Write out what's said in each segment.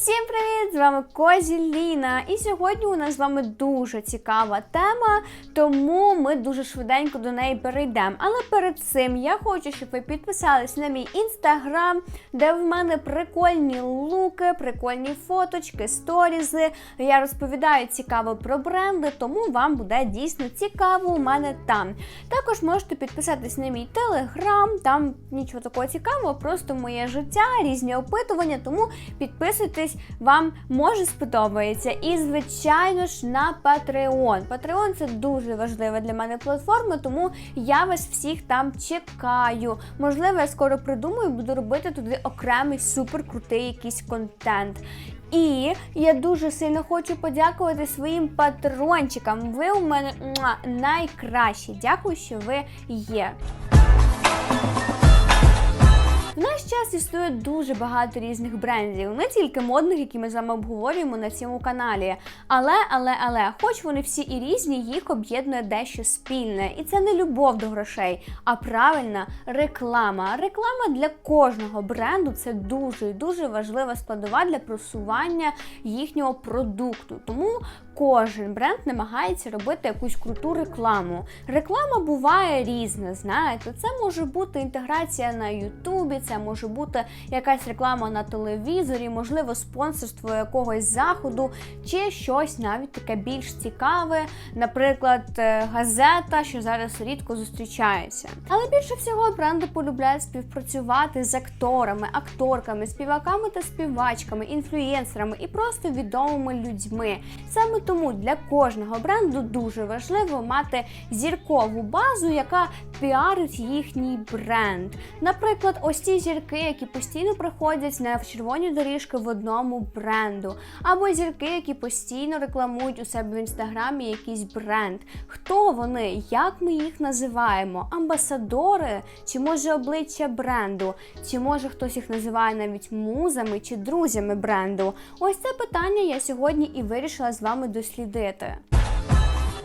Всім привіт! З вами Козі Ліна. І сьогодні у нас з вами дуже цікава тема, тому ми дуже швиденько до неї перейдемо. Але перед цим я хочу, щоб ви підписались на мій інстаграм, де в мене прикольні луки, прикольні фоточки, сторізи. Я розповідаю цікаво про бренди, тому вам буде дійсно цікаво у мене там. Також можете підписатись на мій телеграм, там нічого такого цікавого, просто моє життя, різні опитування, тому підписуйтесь, вам може сподобається. І, звичайно ж, на Patreon. Patreon це дуже важлива для мене платформа, тому я вас всіх там чекаю. Можливо, я скоро придумаю, буду робити туди окремий суперкрутий якийсь контент. І я дуже сильно хочу подякувати своїм патрончикам. Ви у мене найкращі. Дякую, що ви є. В наш час існує дуже багато різних брендів, не тільки модних, які ми з вами обговорюємо на цьому каналі. Але, але, але, хоч вони всі і різні, їх об'єднує дещо спільне. І це не любов до грошей, а правильна реклама. Реклама для кожного бренду це дуже і дуже важлива складова для просування їхнього продукту. Тому кожен бренд намагається робити якусь круту рекламу. Реклама буває різна, знаєте, це може бути інтеграція на Ютубі, це може бути якась реклама на телевізорі, можливо, спонсорство якогось заходу, чи щось навіть таке більш цікаве, наприклад, е, газета, що зараз рідко зустрічається. Але більше всього бренди полюбляють співпрацювати з акторами, акторками, співаками та співачками, інфлюєнсерами і просто відомими людьми. Саме тому для кожного бренду дуже важливо мати зіркову базу, яка піарить їхній бренд. Наприклад, ось ці зірки, які постійно приходять на червоні доріжки в одному бренду, або зірки, які постійно рекламують у себе в інстаграмі якийсь бренд. Хто вони? Як ми їх називаємо? Амбасадори? Чи може обличчя бренду? Чи може хтось їх називає навіть музами чи друзями бренду? Ось це питання я сьогодні і вирішила з вами дослідити.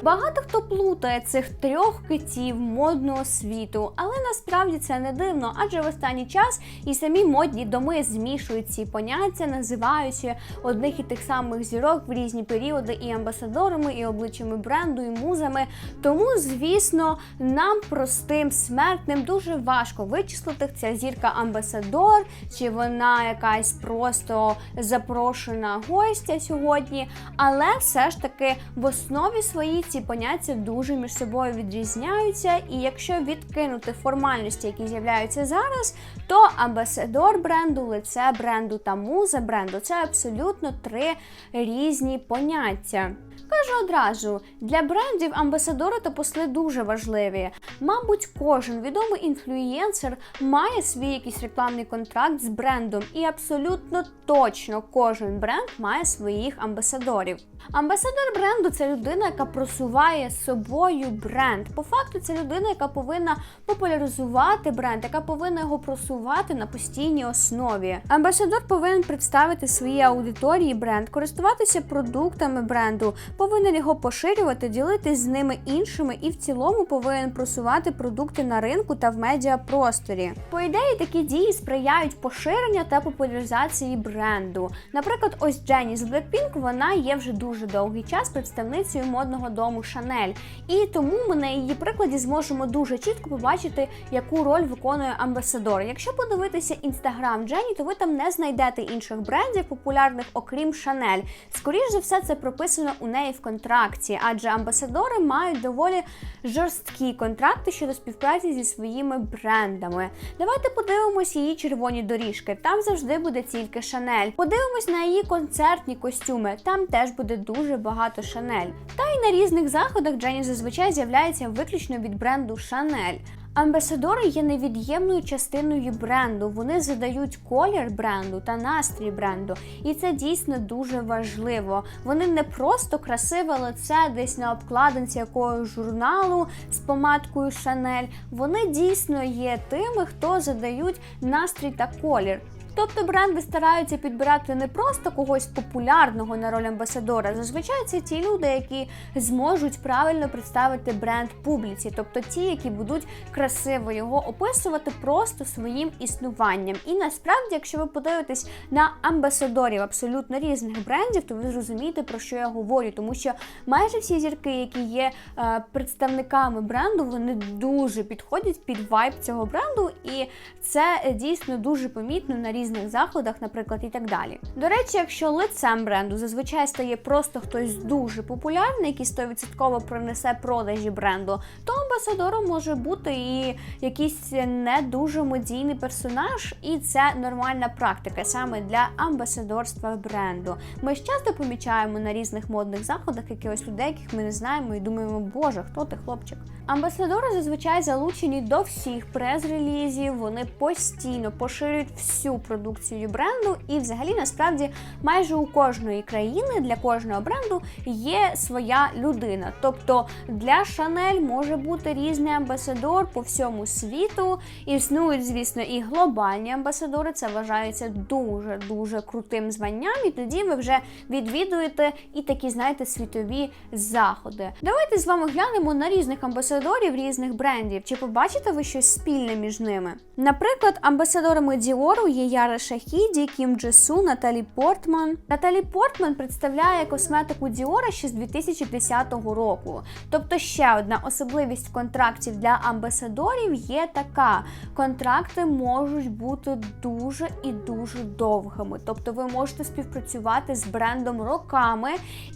Багато хто плутає цих трьох китів модного світу, але насправді це не дивно, адже в останній час і самі модні доми змішують ці поняття, називаючи одних і тих самих зірок в різні періоди і амбасадорами, і обличчями бренду, і музами. Тому, звісно, нам, простим смертним, дуже важко вичислити ця зірка амбасадор, чи вона якась просто запрошена гостя сьогодні. Але все ж таки в основі своїй ці поняття дуже між собою відрізняються, і якщо відкинути формальності, які з'являються зараз, то амбасадор бренду, лице бренду та муза бренду це абсолютно три різні поняття. Кажу одразу, для брендів амбасадори та посли дуже важливі. Мабуть, кожен відомий інфлюєнсер має свій якийсь рекламний контракт з брендом, і абсолютно точно кожен бренд має своїх амбасадорів. Амбасадор бренду це людина, яка просуває собою бренд. По факту, це людина, яка повинна популяризувати бренд, яка повинна його просувати на постійній основі. Амбасадор повинен представити своїй аудиторії бренд, користуватися продуктами бренду, повинен його поширювати, ділитись з ними іншими і в цілому повинен просувати продукти на ринку та в медіапросторі. По ідеї, такі дії сприяють поширенню та популяризації бренду. Наприклад, ось Дженні з Blackpink, вона є вже дуже довгий час представницею модного дому Chanel. І тому ми на її прикладі зможемо дуже чітко побачити, яку роль виконує амбасадор. Якщо подивитися інстаграм Дженні, то ви там не знайдете інших брендів популярних, окрім Chanel. Скоріше за все, це прописано у неї в контракті, адже амбасадори мають доволі жорсткі контракти щодо співпраці зі своїми брендами. Давайте подивимось її червоні доріжки. Там завжди буде тільки Chanel. Подивимось на її концертні костюми. Там теж буде дуже багато Chanel. Та й на різних заходах Дженні зазвичай з'являється виключно від бренду Chanel. Амбасадори є невід'ємною частиною бренду. Вони задають колір бренду та настрій бренду, і це дійсно дуже важливо. Вони не просто красиве лице десь на обкладинці якогось журналу з помадкою Шанель. Вони дійсно є тими, хто задають настрій та колір. Тобто бренди стараються підбирати не просто когось популярного на роль амбасадора. Зазвичай це ті люди, які зможуть правильно представити бренд публіці, тобто ті, які будуть красиво його описувати просто своїм існуванням. І насправді, якщо ви подивитесь на амбасадорів абсолютно різних брендів, то ви зрозумієте про що я говорю, тому що майже всі зірки, які є е, представниками бренду, вони дуже підходять під вайб цього бренду, і це е, дійсно дуже помітно на різних заходах, наприклад, і так далі. До речі, якщо лицем бренду зазвичай стає просто хтось дуже популярний, який 100% принесе продажі бренду, то амбасадором може бути і якийсь не дуже модійний персонаж, і це нормальна практика саме для амбасадорства бренду. Ми ж часто помічаємо на різних модних заходах якихось людей, яких ми не знаємо, і думаємо, боже, хто ти хлопчик? Амбасадори зазвичай залучені до всіх прес-релізів, вони постійно поширюють всю продукцію бренду, і взагалі насправді майже у кожної країни для кожного бренду є своя людина. Тобто для Шанель може бути різний амбасадор по всьому світу. Існують, звісно, і глобальні амбасадори. Це вважається дуже дуже крутим званням, і тоді ви вже відвідуєте і такі, знаєте, світові заходи. Давайте з вами глянемо на різних амбасадорів різних брендів. Чи побачите ви щось спільне між ними? Наприклад, амбасадорами Діору є Яра Шахіді, Кім Джесу, Наталі Портман. Наталі Портман представляє косметику Діора ще з 2010 року. Тобто ще одна особливість контрактів для амбасадорів є така: контракти можуть бути дуже і дуже довгими. Тобто ви можете співпрацювати з брендом роками,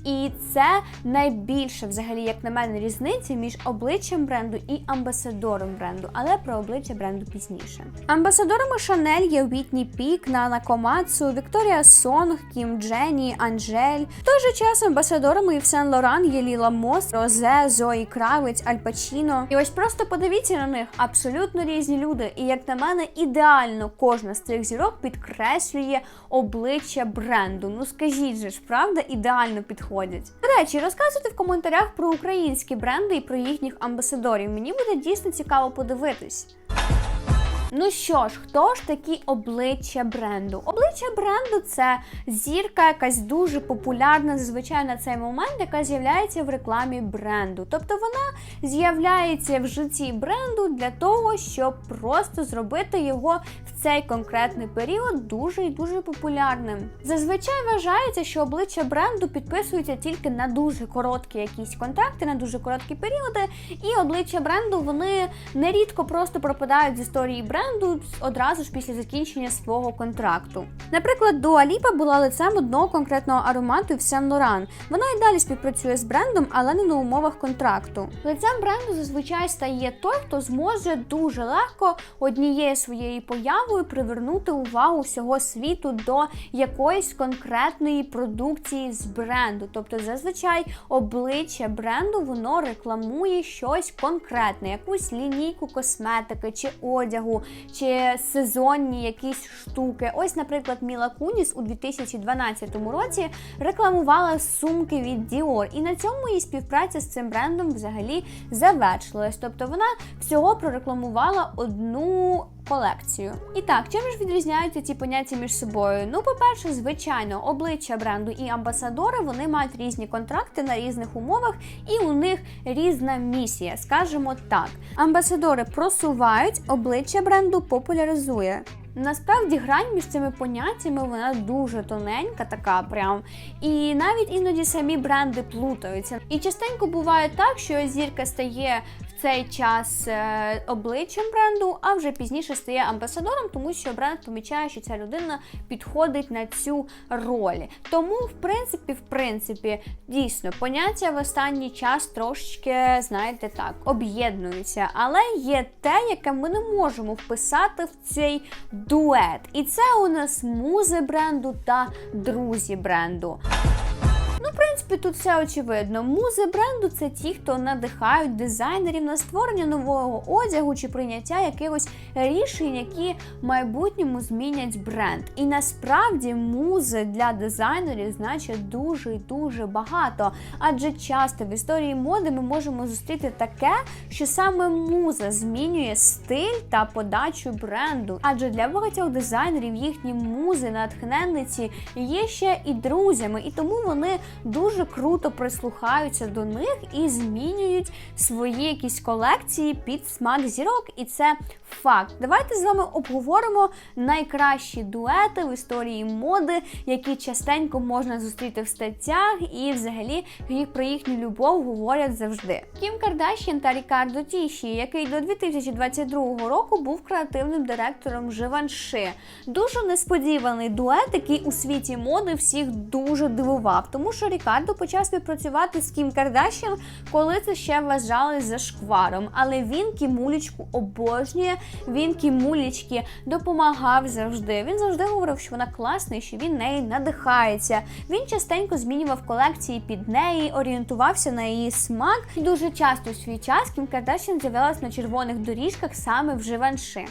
і це найбільше, взагалі, як на мене, різниця між обличчям бренду і амбасадором бренду, але про обличчя бренду пізніше. Амбасадорами Шанель є Вітні Пік, Нана Комацу, Вікторія Сонг, Кім Джені, Анжель. В той же час амбасадорами Ів Сен Лоран є Ліла Мос, Розе, Зої Кравець, Аль Пачіно. І ось просто подивіться на них абсолютно різні люди. І як на мене, ідеально кожна з цих зірок підкреслює обличчя бренду. Ну скажіть же ж, правда, ідеально підходять. До речі, розказуйте в коментарях про українські бренди і про їхніх амбасадорів. Мені буде дійсно цікаво подивитись. Ну що ж, хто ж такі обличчя бренду? Обличчя бренду це зірка, якась дуже популярна зазвичай на цей момент, яка з'являється в рекламі бренду. Тобто вона з'являється в житті бренду для того, щоб просто зробити його в цей конкретний період дуже і дуже популярним. Зазвичай вважається, що обличчя бренду підписуються тільки на дуже короткі якісь контракти, на дуже короткі періоди, і обличчя бренду вони нерідко просто пропадають з історії бренду бренду одразу ж після закінчення свого контракту. Наприклад, Dua Lipa була лицем одного конкретного аромату в Saint Laurent. Вона і далі співпрацює з брендом, але не на умовах контракту. Лицем бренду зазвичай стає той, хто зможе дуже легко однією своєю появою привернути увагу всього світу до якоїсь конкретної продукції з бренду. Тобто, зазвичай обличчя бренду воно рекламує щось конкретне, якусь лінійку косметики чи одягу, чи сезонні якісь штуки. Ось, наприклад, Міла Куніс у 2012 році рекламувала сумки від Dior, і на цьому її співпраця з цим брендом взагалі завершилась. Тобто вона всього прорекламувала одну. Колекцію. І так, чим ж відрізняються ці поняття між собою? Ну, по-перше, звичайно, обличчя бренду і амбасадори вони мають різні контракти на різних умовах, і у них різна місія, скажімо так. Амбасадори просувають, обличчя бренду популяризує. Насправді грань між цими поняттями вона дуже тоненька, така прям. І навіть іноді самі бренди плутаються. І частенько буває так, що зірка стає цей час е, обличчям бренду, а вже пізніше стає амбасадором, тому що бренд помічає, що ця людина підходить на цю роль. Тому, в принципі, в принципі, дійсно поняття в останній час трошечки, знаєте, так, об'єднуються. Але є те, яке ми не можемо вписати в цей дует. І це у нас музи бренду та друзі бренду. Ну, в принципі, тут все очевидно. Музи бренду це ті, хто надихають дизайнерів на створення нового одягу чи прийняття якихось рішень, які в майбутньому змінять бренд. І насправді музи для дизайнерів значить дуже і дуже багато. Адже часто в історії моди ми можемо зустріти таке, що саме муза змінює стиль та подачу бренду. Адже для багатьох дизайнерів їхні музи, натхненниці є ще і друзями, і тому вони дуже круто прислухаються до них і змінюють свої якісь колекції під смак зірок. І це факт. Давайте з вами обговоримо найкращі дуети в історії моди, які частенько можна зустріти в статтях, і взагалі про їхню любов говорять завжди. Кім Кардашін та Рікардо Тіші, який до 2022 року був креативним директором Живанши. Дуже несподіваний дует, який у світі моди всіх дуже дивував, тому що Рікардо почав співпрацювати з Кім Кардашін, коли це ще вважали за шкваром. Але він Кімулічку обожнює. Він Кімулічки допомагав завжди. Він завжди говорив, що вона класна і що він неї надихається. Він частенько змінював колекції під неї, орієнтувався на її смак. Дуже часто у свій час Кім Кардашін з'являлась на червоних доріжках саме в Живанши.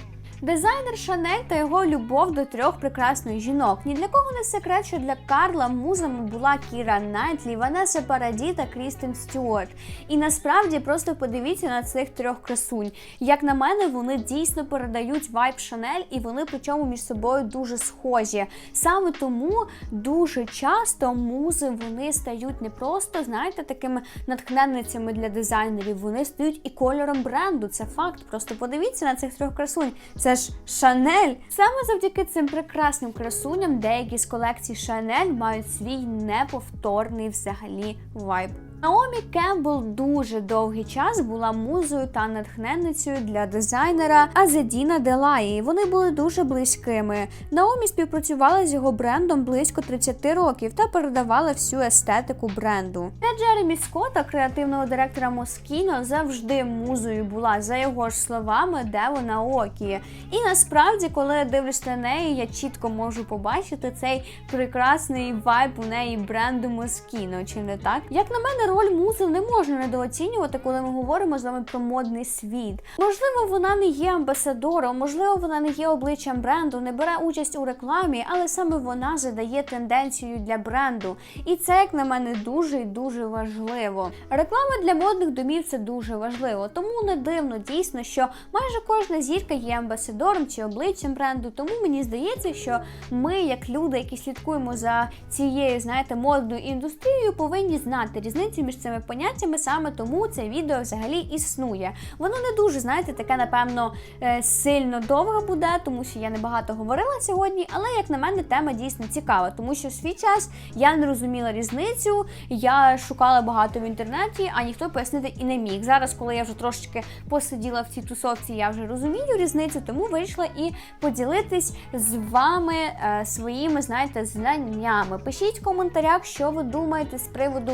Дизайнер Шанель та його любов до трьох прекрасних жінок. Ні для кого не секрет, що для Карла музами була Кіра Найтлі, Ванеса Параді та Крістен Стюарт. І насправді просто подивіться на цих трьох красунь. Як на мене, вони дійсно передають вайб Шанель, і вони причому між собою дуже схожі. Саме тому дуже часто музи вони стають не просто, знаєте, такими натхненницями для дизайнерів. Вони стають і кольором бренду. Це факт. Просто подивіться на цих трьох красунь. Це ж Шанель. Саме завдяки цим прекрасним красуням деякі з колекцій Шанель мають свій неповторний взагалі вайб. Наомі Кембл дуже довгий час була музою та натхненницею для дизайнера Азедіна Делаї. Вони були дуже близькими. Наомі співпрацювала з його брендом близько 30 років та передавала всю естетику бренду. Для Джеремі Скотта, креативного директора Москіно, завжди музою була за його ж словами Дево Наокі. І насправді, коли я дивлюсь на неї, я чітко можу побачити цей прекрасний вайб у неї бренду Москіно. Чи не так? Як на мене, роль музи не можна недооцінювати, коли ми говоримо з вами про модний світ. Можливо, вона не є амбасадором, можливо, вона не є обличчям бренду, не бере участь у рекламі, але саме вона задає тенденцію для бренду. І це, як на мене, дуже і дуже важливо. Реклама для модних домів це дуже важливо, тому не дивно дійсно, що майже кожна зірка є амбасадором чи обличчям бренду. Тому мені здається, що ми, як люди, які слідкуємо за цією, знаєте, модною індустрією, повинні знати різницю між цими поняттями. Саме тому це відео взагалі існує. Воно не дуже, знаєте, таке, напевно, е, сильно довго буде, тому що я небагато говорила сьогодні. Але як на мене, тема дійсно цікава, тому що в свій час я не розуміла різницю, я шукала багато в інтернеті, а ніхто пояснити і не міг. Зараз, коли я вже трошечки посиділа в цій тусовці, я вже розумію різницю, тому вийшла і поділитись з вами е, своїми, знаєте, знаннями. Пишіть в коментарях, що ви думаєте з приводу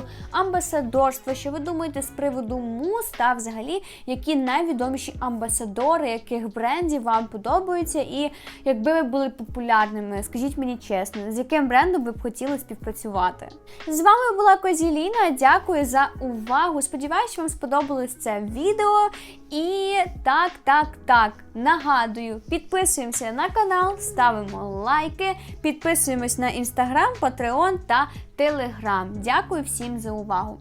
амбасадорства, що ви думаєте з приводу муз та взагалі, які найвідоміші амбасадори, яких брендів вам подобаються, і якби ви були популярними, скажіть мені чесно, з яким брендом ви б хотіли співпрацювати? З вами була Козіліна. Дякую за увагу. Сподіваюсь, вам сподобалось це відео. І так, так, так. Нагадую, підписуємося на канал, ставимо лайки, підписуємось на інстаграм, патреон та телеграм. Дякую всім за увагу.